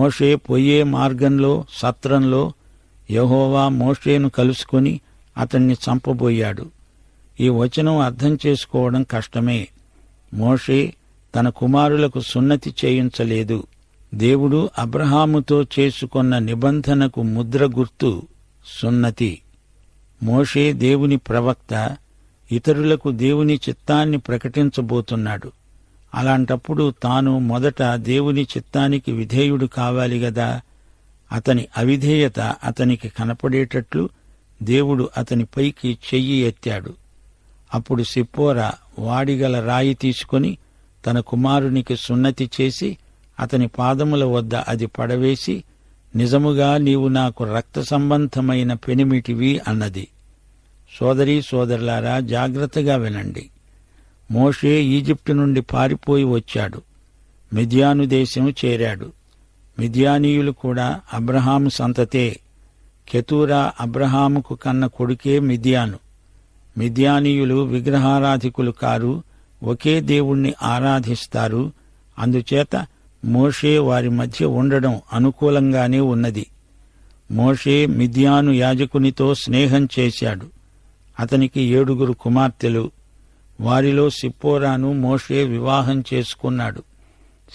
మోషే పొయ్యే మార్గంలో సత్రంలో యహోవా మోషేను కలుసుకుని అతన్ని చంపబోయాడు. ఈ వచనం అర్థం చేసుకోవడం కష్టమే. మోషే తన కుమారులకు సున్నతి చేయించలేదు. దేవుడు అబ్రహాముతో చేసుకున్న నిబంధనకు ముద్ర గుర్తు సున్నతి. మోషే దేవుని ప్రవక్త ఇతరులకు దేవుని చిత్తాన్ని ప్రకటించబోతున్నాడు. అలాంటప్పుడు తాను మొదట దేవుని చిత్తానికి విధేయుడు కావాలి గదా. అతని అవిధేయత అతనికి కనపడేటట్లు దేవుడు అతని పైకి చెయ్యి ఎత్తాడు. అప్పుడు సిప్పోరా వాడిగల రాయి తీసుకొని తన కుమారునికి సున్నతి చేసి అతని పాదముల వద్ద అది పడవేసి నిజముగా నీవు నాకు రక్త సంబంధమైన పెనిమిటివి అన్నది. సోదరీ సోదరులారా జాగ్రత్తగా వినండి. మోషే ఈజిప్టు నుండి పారిపోయి వచ్చాడు. మిథ్యాను దేశం చేరాడు. మిథ్యానీయులు కూడా అబ్రహాము సంతతే. కెతూరా అబ్రహాముకు కన్న కొడుకే మిథ్యాను మిద్యానీయులు విగ్రహారాధికులు కారు ఒకే దేవుణ్ణి ఆరాధిస్తారు. అందుచేత మోషే వారి మధ్య ఉండడం అనుకూలంగానే ఉన్నది. మోషే మిథ్యాను యాజకునితో స్నేహం చేశాడు. అతనికి ఏడుగురు కుమార్తెలు వారిలో సిప్పోరాను మోషే వివాహం చేసుకున్నాడు.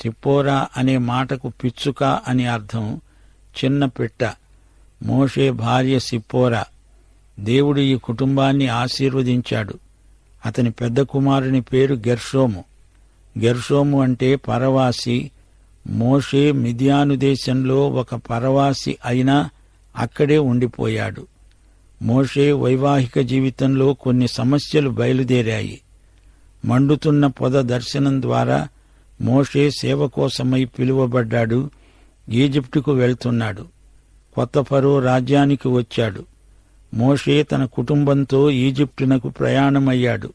సిప్పోరా అనే మాటకు పిచ్చుక అని అర్థం చిన్న పిట్ట. మోషే భార్య సిప్పోరా. దేవుడు ఈ కుటుంబాన్ని ఆశీర్వదించాడు. అతని పెద్ద కుమారుని పేరు గెర్షోము. గెర్షోము అంటే పరవాసి. మోషే మిథియాను దేశంలో ఒక పరవాసి అయినా అక్కడే ఉండిపోయాడు. మోషే వైవాహిక జీవితంలో కొన్ని సమస్యలు బయలుదేరాయి. మండుతున్న పొద దర్శనం ద్వారా మోషే సేవ కోసమై పిలువబడ్డాడు. ఈజిప్టుకు వెళ్తున్నాడు. కొత్త ఫరో రాజ్యానికి వచ్చాడు. మోషే తన కుటుంబంతో ఈజిప్టునకు ప్రయాణమయ్యాడు.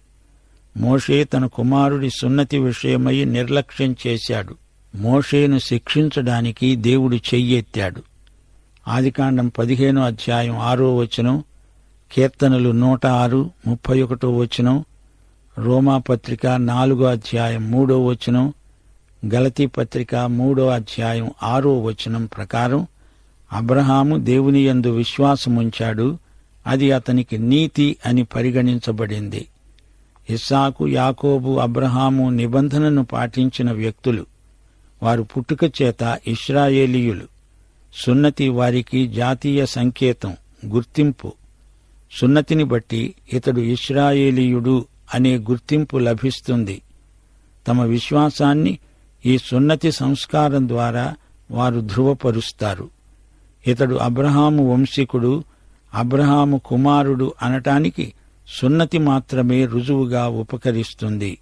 మోషే తన కుమారుడి సున్నతి విషయమై నిర్లక్ష్యం చేశాడు. మోషేను శిక్షించడానికి దేవుడు చెయ్యెత్తాడు. ఆదికాండం పదిహేనో అధ్యాయం ఆరో వచనం కీర్తనలు నూట ఆరు ముప్పై ఒకటో వచనం రోమాపత్రిక నాలుగో అధ్యాయం మూడో వచనం గలతీ పత్రిక మూడో అధ్యాయం ఆరో వచనం ప్రకారం అబ్రహాము దేవుని యందు విశ్వాసముంచాడు అది అతనికి నీతి అని పరిగణించబడింది. ఇస్సాకు యాకోబు అబ్రహాము నిబంధనను పాటించిన వ్యక్తులు వారు పుట్టుక చేత ఇస్రాయేలీయులు సున్నతి వారికి జాతీయ సంకేతం గుర్తింపు. సున్నతిని బట్టి ఇతడు ఇస్రాయేలీయుడు అనే గుర్తింపు లభిస్తుంది. తమ విశ్వాసాన్ని ఈ సున్నతి సంస్కారం ద్వారా వారు ధృవపరుస్తారు. ఇతడు అబ్రహాము వంశీకుడు అబ్రహాము కుమారుడు అనటానికి సున్నతి మాత్రమే రుజువుగా ఉపకరిస్తుంది.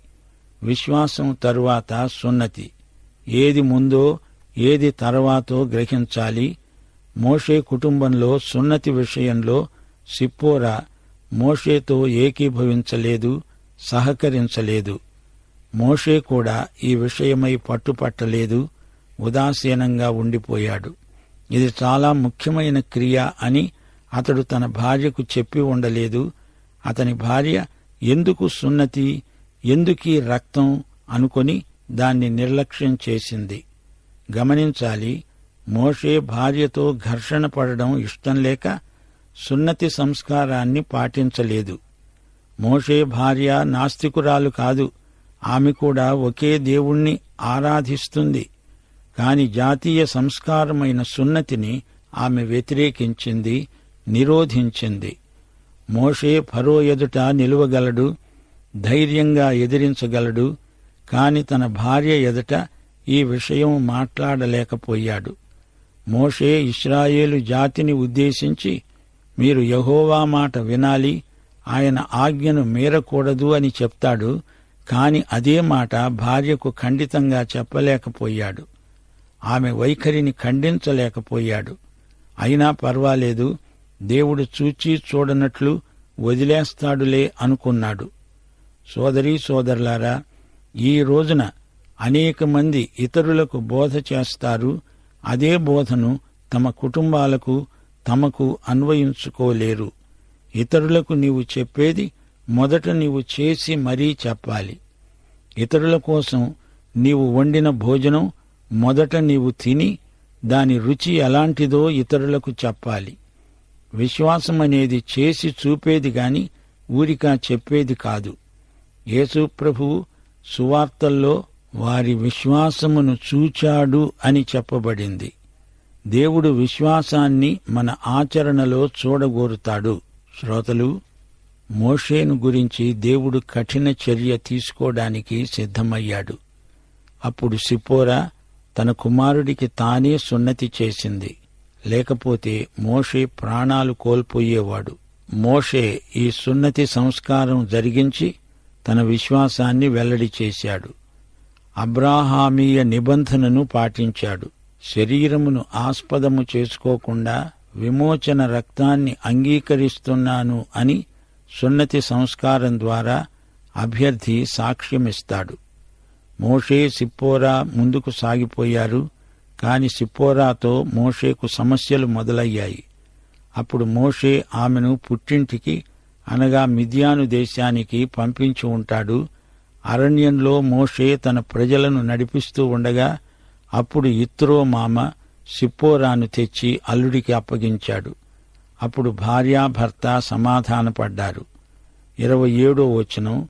విశ్వాసం తరువాత సున్నతి. ఏది ముందో ఏది తర్వాతో గ్రహించాలి. మోషే కుటుంబంలో సున్నతి విషయంలో సిప్పోరా మోషేతో ఏకీభవించలేదు. సహకరించలేదు. మోషే కూడా ఈ విషయమై పట్టుపట్టలేదు ఉదాసీనంగా ఉండిపోయాడు. ఇది చాలా ముఖ్యమైన క్రియ అని అతడు తన భార్యకు చెప్పి ఉండలేదు. అతని భార్య ఎందుకు సున్నతి ఎందుకీ రక్తం అనుకొని దాన్ని నిర్లక్ష్యం చేసింది. గమనించాలి మోషే భార్యతో ఘర్షణ పడడం ఇష్టం లేక సున్నతి సంస్కారాన్ని పాటించలేదు. మోషే భార్య నాస్తికురాలు కాదు. ఆమె కూడా ఒకే దేవుణ్ణి ఆరాధిస్తుంది. కాని జాతీయ సంస్కారమైన సున్నతిని ఆమె వ్యతిరేకించింది నిరోధించింది. మోషే ఫరో ఎదుట నిలువగలడు ధైర్యంగా ఎదిరించగలడు కాని తన భార్య ఎదుట ఈ విషయం మాట్లాడలేకపోయాడు. మోషే ఇస్రాయేలు జాతిని ఉద్దేశించి మీరు యహోవా మాట వినాలి ఆయన ఆజ్ఞను మీరకూడదు అని చెప్తాడు కాని అదే మాట భార్యకు ఖండితంగా చెప్పలేకపోయాడు. ఆమె వైఖరిని ఖండించలేకపోయాడు. అయినా పర్వాలేదు దేవుడు చూచి చూడనట్లు వదిలేస్తాడులే అనుకున్నాడు. సోదరీ సోదరులారా ఈ రోజున అనేక మంది ఇతరులకు బోధ చేస్తారు అదే బోధను తమ కుటుంబాలకు తమకు అన్వయించుకోలేరు. ఇతరులకు నీవు చెప్పేది మొదట నీవు చేసి మరీ చెప్పాలి. ఇతరుల కోసం నీవు వండిన భోజనం మొదట నీవు తిని దాని రుచి ఎలాంటిదో ఇతరులకు చెప్పాలి. విశ్వాసం అనేది చేసి చూపేది గాని ఊరికా చెప్పేది కాదు. యేసు ప్రభువు సువార్తల్లో వారి విశ్వాసమును చూచాడు అని చెప్పబడింది. దేవుడు విశ్వాసాన్ని మన ఆచరణలో చూడగోరుతాడు. శ్రోతలు మోషేను గురించి దేవుడు కఠిన చర్య తీసుకోవడానికి సిద్ధమయ్యాడు. అప్పుడు సిపోరా తన కుమారుడికి తానే సున్నతి చేసింది. లేకపోతే మోషే ప్రాణాలు కోల్పోయేవాడు. మోషే ఈ సున్నతి సంస్కారం జరిగించి తన విశ్వాసాన్ని వెల్లడి చేశాడు. అబ్రాహామీయ నిబంధనను పాటించాడు. శరీరమును ఆస్పదము చేసుకోకుండా విమోచన రక్తాన్ని అంగీకరిస్తున్నాను అని సున్నతి సంస్కారం ద్వారా అభ్యర్థి సాక్ష్యమిస్తాడు. మోషే సిప్పోరా ముందుకు సాగిపోయారు కాని సిప్పోరాతో మోషేకు సమస్యలు మొదలయ్యాయి. అప్పుడు మోషే ఆమెను పుట్టింటికి అనగా మిథ్యాను దేశానికి పంపించి ఉంటాడు. అరణ్యంలో మోషే తన ప్రజలను నడిపిస్తూ ఉండగా అప్పుడు ఇత్రో మామ సిప్పోరాను తెచ్చి అల్లుడికి అప్పగించాడు. అప్పుడు భార్యాభర్త సమాధానపడ్డారు. ఇరవై ఏడో వచనం